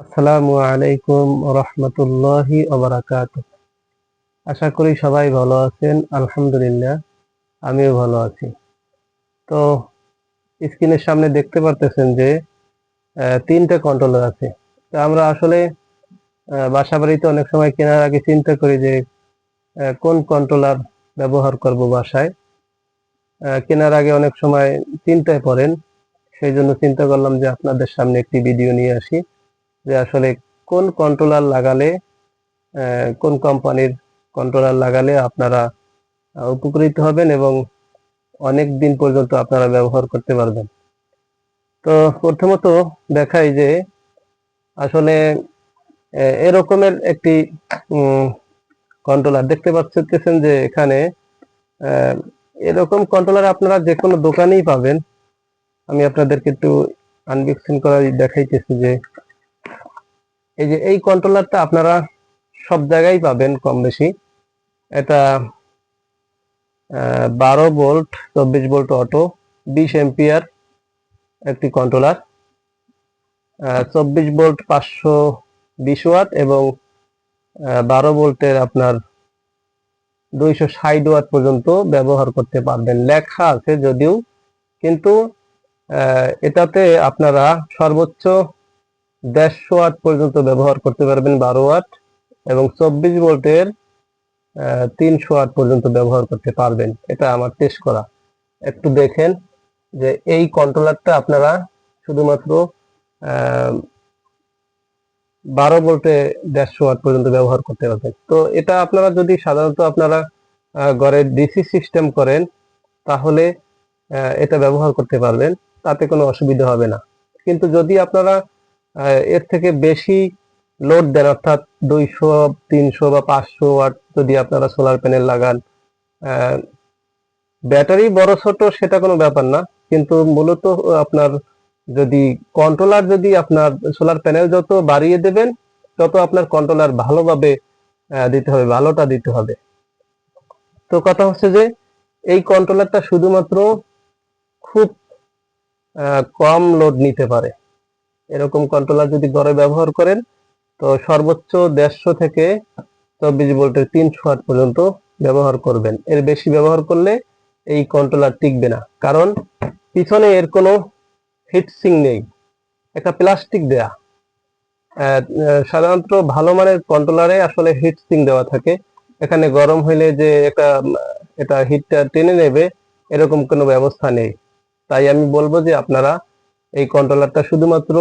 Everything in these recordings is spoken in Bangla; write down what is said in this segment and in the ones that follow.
আসসালামু আলাইকুম রহমতুল্লাহি ওবরাকাত আশা করি সবাই ভালো আছেন, আলহামদুলিল্লাহ, আমিও ভালো আছি। তো স্ক্রিনের সামনে দেখতে পারতেছেন যে তিনটা কন্ট্রোলার আছে। তো আমরা আসলে বাসা বাড়িতে অনেক সময় কেনার আগে চিন্তা করি যে কোন কন্ট্রোলার ব্যবহার করব বাসায়। কেনার আগে অনেক সময় চিন্তায় পড়েন। সেই জন্য চিন্তা করলাম যে আপনাদের সামনে একটি ভিডিও নিয়ে আসি। যে আসলে কোন কন্ট্রোলার লাগালে কোন কোম্পানির কন্ট্রোলার লাগালে আপনারা উপকৃত হবেন এবং অনেক দিন পর্যন্ত আপনারা ব্যবহার করতে পারবেন। তো প্রথমত দেখাই যে আসলে এরকমের একটি কন্ট্রোলার দেখতে পাচ্ছেন যে এখানে এরকম কন্ট্রোলার আপনারা যে কোনো দোকানেই পাবেন। আমি আপনাদেরকে একটু আনবক্সিং করা দেখাইতেছি যে এই যে এই কন্ট্রোলারটা আপনারা সব জায়গায় পাবেন কম বেশি এটা বারো ভোল্ট চব্বিশ ভোল্ট অটো বিশ এম্পিয়ার একটি কন্ট্রোলার চব্বিশ ভোল্ট পাঁচশো বিশ ওয়াট এবং বারো ভোল্টের আপনার দুইশো ষাট ওয়াট পর্যন্ত ব্যবহার করতে পারবেন। লেখা আছে যদিও, কিন্তু এটাতে আপনারা সর্বোচ্চ দেড়শো ওয়াট পর্যন্ত ব্যবহার করতে পারবেন বারো ওয়াট এবং চব্বিশ ভোল্টের তিনশো ওয়াট পর্যন্ত ব্যবহার করতে পারবেন। এটা আমার টেস্ট করা। একটু দেখেন যে এই কন্ট্রোলারটা আপনারা শুধুমাত্র বারো ভোল্টে দেড়শো ওয়াট পর্যন্ত ব্যবহার করতে পারবেন। তো এটা আপনারা যদি সাধারণত আপনারা ঘরে ডিসি সিস্টেম করেন, তাহলে এটা ব্যবহার করতে পারবেন। তাতে কোনো অসুবিধা হবে না। কিন্তু যদি আপনারা এর থেকে বেশি লোড দেন, অর্থাৎ দুইশো, তিনশো বা পাঁচশো ওয়াট যদি আপনারা সোলার প্যানেল লাগান। ব্যাটারি বড় ছোট সেটা কোনো ব্যাপার না, কিন্তু মূলত আপনার যদি কন্ট্রোলার যদি আপনার সোলার প্যানেল যত বাড়িয়ে দেবেন, তত আপনার কন্ট্রোলার ভালোভাবে দিতে হবে, ভালোটা দিতে হবে। তো কথা হচ্ছে যে, এই কন্ট্রোলারটা শুধুমাত্র খুব কম লোড নিতে পারে। এরকম কন্ট্রোলার যদি ঘরে ব্যবহার করেন, তো সর্বোচ্চ দেড়শো থেকে চব্বিশ ভোল্টের তিনশো ওয়াট পর্যন্ত ব্যবহার করবেন। এর বেশি ব্যবহার করলে এই কন্ট্রোলার টিকবে না। কারণ পিছনে এর কোনো হিটসিং নেই, একটা প্লাস্টিক দেয়া। সাধারণত ভালো মানের কন্ট্রোলারে আসলে হিটসিং দেওয়া থাকে। এখানে গরম হইলে যে একটা, এটা হিটটা টেনে নেবে, এরকম কোনো ব্যবস্থা নেই। তাই আমি বলব যে আপনারা এই কন্ট্রোলারটা শুধুমাত্র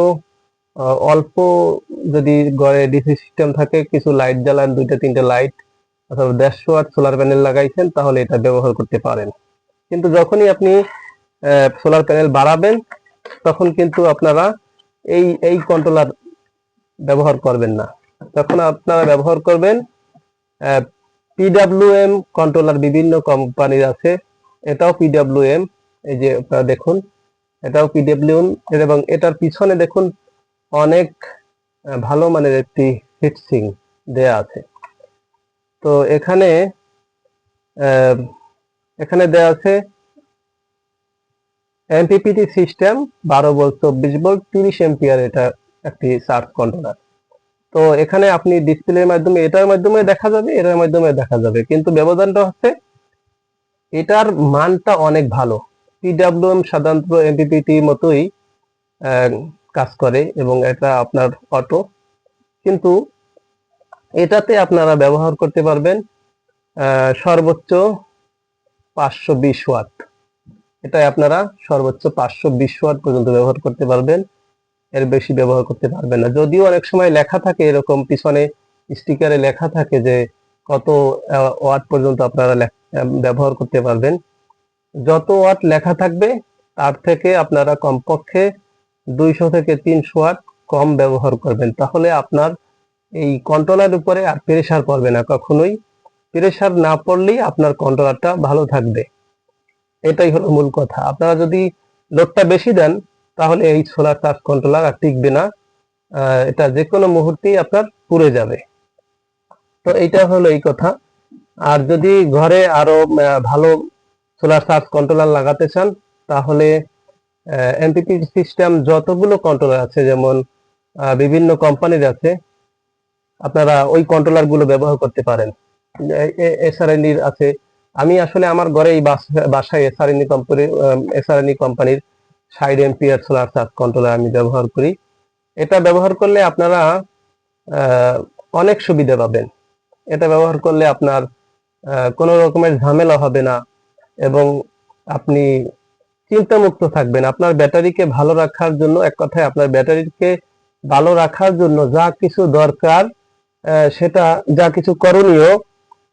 অল্প যদি ঘরে ডিসি সিস্টেম থাকে, কিছু লাইট জ্বালান, দুইটা, তিনটা লাইট অথবা দেড়শো ওয়াট সোলার প্যানেল লাগাইছেন, তাহলে এটা ব্যবহার করতে পারেন। কিন্তু যখনই আপনি সোলার প্যানেল বাড়াবেন, তখন কিন্তু আপনারা এই এই কন্ট্রোলার ব্যবহার করবেন না। তখন আপনারা ব্যবহার করবেন পিডাব্লিউএম কন্ট্রোলার বিভিন্ন কোম্পানির আছে, এটাও পিডাব্লিউএম এই যে আপনারা দেখুন এটাও পিডাব্লিউএম এবং এটার পিছনে দেখুন অনেক ভালো মানের একটি হিটসিং দেয়া আছে। তো এখানে এখানে দেয়া আছে এমপিপিটি সিস্টেম বারো ভোল্ট চব্বিশ ভোল্ট তিরিশ এম্পিয়ার এটা একটি সার্চ কন্ট্রোলার তো এখানে আপনি ডিসপ্লের মাধ্যমে, এটার মাধ্যমে দেখা যাবে, এটার মাধ্যমে দেখা যাবে। কিন্তু ব্যবধানটা হচ্ছে, এটার মানটা অনেক ভালো। পিডাব্লিউএম সাধারণত এমপিপিটি মতোই কাজ করে এবং এটা আপনার অটো কিন্তু এটাতে আপনারা ব্যবহার করতে পারবেন সর্বোচ্চ পাঁচশো বিশ ওয়াট। এটাই আপনারা সর্বোচ্চ পাঁচশো বিশ ওয়াট পর্যন্ত ব্যবহার করতে পারবেন, এর বেশি ব্যবহার করতে পারবেন না। যদিও অনেক সময় লেখা থাকে এরকম, পিছনে স্টিকারে লেখা থাকে যে কত ওয়াট পর্যন্ত আপনারা ব্যবহার করতে পারবেন। যত ওয়াট লেখা থাকবে, তার থেকে আপনারা কমপক্ষে দুইশো থেকে তিনশো ওয়াট কম ব্যবহার করবেন। তাহলে আপনার এই কন্ট্রোলার উপরে আর প্রেশার পড়বে না, কখনোই। প্রেসার না পড়লেই আপনার কন্ট্রোলারটা ভালো থাকবে। এটাই হলো মূল কথা। আপনারা যদি লোডটা বেশি দেন, তাহলে এই সোলার চার্জ কন্ট্রোলার আর টিকবে না। এটা যে কোনো মুহূর্তেই আপনার পুড়ে যাবে। তো এইটা হলো এই কথা। আর যদি ঘরে আরও ভালো সোলার চার্জ কন্ট্রোলার লাগাতে চান, তাহলে এমপিপি সিস্টেম যতগুলো কন্ট্রোলার আছে, যেমন বিভিন্ন কোম্পানির আছে, আপনারা ওই কন্ট্রোলারগুলো ব্যবহার করতে পারেন। এসআরএনডির আছে। আমি আসলে আমার ঘরে এই বাস- বাসায় এসআরএনডি কোম্পানি এসআরএনডি কোম্পানির side ampere solar charge controller আমি ব্যবহার করি। এটা ব্যবহার করলে আপনারা অনেক সুবিধা পাবেন। এটা ব্যবহার করলে আপনার কোনো রকমের ঝামেলা হবে না। এবং আপনি চিন্তামুক্ত থাকবেন। আপনার ব্যাটারিকে ভালো রাখার জন্য, এক কথায় আপনার ব্যাটারিকে ভালো রাখার জন্য যা কিছু দরকার সেটা, যা কিছু করণীয়,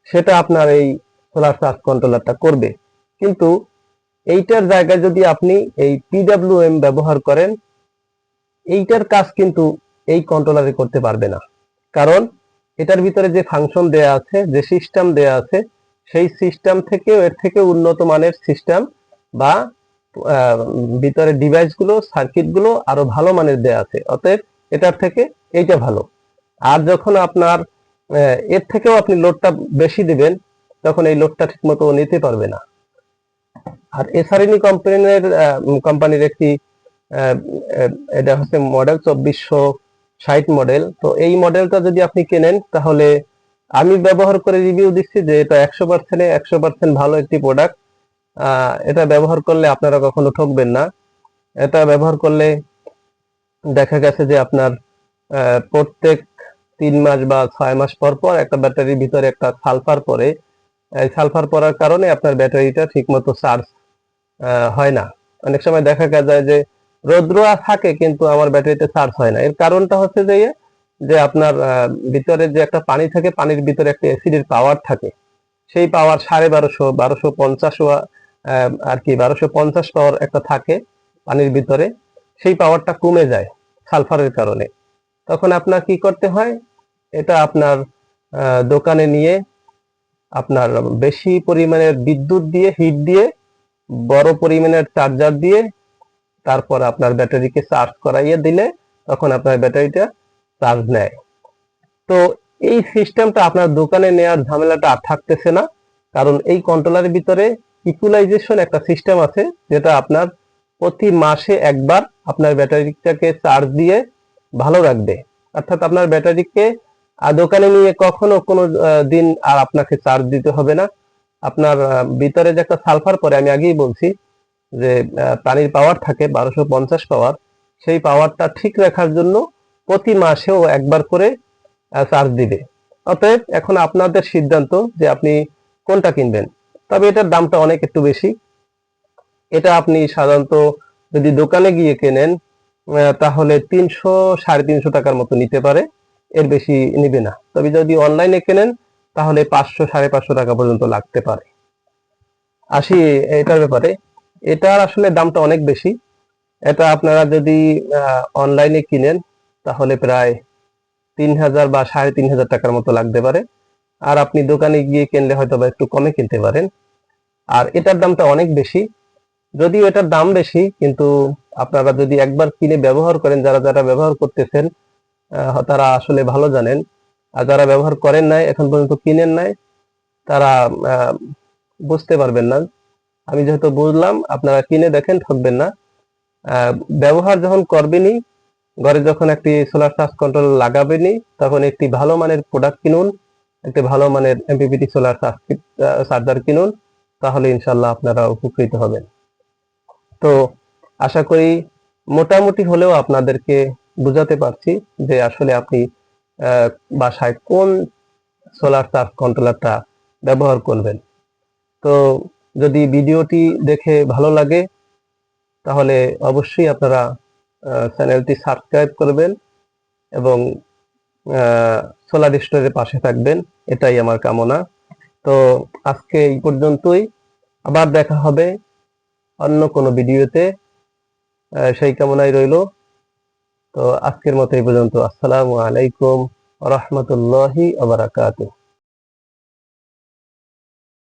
সেটা আপনার এই সোলার চার্জ কন্ট্রোলারটা করবে। কিন্তু এইটার জায়গায় যদি আপনি এই পিডাব্লিউএম ব্যবহার করেন, এইটার কাজ কিন্তু এই কন্ট্রোলারে করতে পারবে না। কারণ এটার ভিতরে যে ফাংশন দেয়া আছে, যে সিস্টেম দেয়া আছে সেই সিস্টেম থেকে এর থেকে উন্নত মানের সিস্টেম বা ভিতরে ডিভাইসগুলো সার্কিটগুলো আরও ভালো মানের দেয়া আছে। অতএব এটার থেকে এইটা ভালো। আর যখন আপনার এর থেকেও আপনি লোডটা বেশি দিবেন, তখন এই লোডটা ঠিক মতো নিতে পারবে না। আর এসআরএনই কোম্পানির কোম্পানির একটি এটা হচ্ছে মডেল চব্বিশশো ষাট মডেল তো এই মডেলটা যদি আপনি কেনেন, তাহলে আমি ব্যবহার করে রিভিউ দিচ্ছি যে এটা একশো পার্সেন্টে একশো পার্সেন্ট ভালো একটি প্রোডাক্ট এটা ব্যবহার করলে আপনারা কখনো ঠকবেন না। এটা ব্যবহার করলে দেখা গেছে যে আপনার প্রত্যেক তিন মাস বা ছয় মাস পর পর একটা ব্যাটারির ভিতরে একটা সালফার পরে সালফার পড়ার কারণে আপনার ব্যাটারিটা ঠিকমতো চার্জ হয় না। অনেক সময় দেখা যায় যে রৌদ্র থাকে কিন্তু আমার ব্যাটারিতে চার্জ হয় না। এর কারণটা হচ্ছে যে যে আপনার ভিতরে যে একটা পানি থাকে, পানির ভিতরে একটা অ্যাসিডের পাওয়ার থাকে। সেই পাওয়ার সাড়ে বারোশো বারোশো পঞ্চাশ আর কি, বারোশো পঞ্চাশ পাওয়ার একটা থাকে পানির ভিতরে, সেই পাওয়ারটা কমে যায় সালফারের কারণে। তখন আপনার কি করতে হয়? এটা আপনার দোকানে নিয়ে আপনার বেশি পরিমাণের বিদ্যুৎ দিয়ে হিট দিয়ে, বড় পরিমাণের চার্জার দিয়ে, তারপর আপনার ব্যাটারিকে চার্জ করাইয়ে দিলে, তখন আপনার ব্যাটারিটা চার্জ নেয়। তো এই সিস্টেমটা আপনার দোকানে নেওয়ার ঝামেলাটা আর থাকতেছে না, কারণ এই কন্ট্রোলারের ভিতরে ইকুলাইজেশন একটা সিস্টেম আছে, যেটা আপনার প্রতি মাসে একবার আপনার ব্যাটারিটাকে চার্জ দিয়ে ভালো রাখবে। অর্থাৎ আপনার ব্যাটারিকে দোকানে নিয়ে কখনো কোনো দিন আর আপনাকে চার্জ দিতে হবে না। আপনার ভিতরে যে একটা সালফার পরে, আমি আগেই বলছি যে পানির পাওয়ার থাকে, বারোশো পঞ্চাশ পাওয়ার সেই পাওয়ারটা ঠিক রাখার জন্য প্রতি মাসেও একবার করে চার্জ দিবে। অতএব এখন আপনাদের সিদ্ধান্ত যে আপনি কোনটা কিনবেন। তবে এটার দামটা অনেক একটু বেশি। এটা আপনি সাধারণত যদি দোকানে গিয়ে কেনেন তাহলে তিনশো, সাড়ে তিনশো টাকার মতো নিতে পারে। এর বেশি নিবে না। তবে যদি অনলাইনে কেনেন, তাহলে পাঁচশো, সাড়ে পাঁচশো টাকা পর্যন্ত লাগতে পারে। আসি এটার ব্যাপারে। এটার আসলে দামটা অনেক বেশি। এটা আপনারা যদি অনলাইনে কিনেন তাহলে প্রায় তিন হাজার বা সাড়ে তিন হাজার টাকার মতো লাগতে পারে। আর আপনি দোকানে গিয়ে কিনলে হয়তো বা একটু কমে কিনতে পারেন। আর এটার দামটা অনেক বেশি। যদিও এটার দাম বেশি, কিন্তু আপনারা যদি একবার কিনে ব্যবহার করেন, যারা যারা ব্যবহার করতেছেন তারা আসলে ভালো জানেন। আর যারা ব্যবহার করেন নাই, এখন পর্যন্ত কিনেন নাই, তারা বুঝতে পারবেন না। আমি যেহেতু বুঝলাম, আপনারা কিনে দেখেন, ঠকবেন না। ব্যবহার যখন করবেনই ঘরে যখন একটি সোলার চার্জ কন্ট্রোল লাগাবেনই, তখন একটি ভালো মানের প্রোডাক্ট কিনুন, একটি ভালো মানের এমপিপিটি সোলার চার্জার কিনুন, তাহলে ইনশাল্লাহ আপনারা উপকৃত হবেন। তো আশা করি মোটামুটি হলেও আপনাদেরকে বুঝাতে পারছি যে আসলে আপনি বাসায় কোন সোলার চার্জ কন্ট্রোলারটা ব্যবহার করবেন। তো যদি ভিডিওটি দেখে ভালো লাগে, তাহলে অবশ্যই আপনারা চ্যানেলটি সাবস্ক্রাইব করবেন এবং সোলার স্টোরের পাশে থাকবেন। এটাই আমার কামনা। তো আজকে এই পর্যন্তই। আবার দেখা হবে অন্য কোনো ভিডিওতে। সেই কামনাই রইল। তো আজকের মতো এই পর্যন্ত। আসসালামু আলাইকুম রহমতুল্লাহি আবরাকাতুহ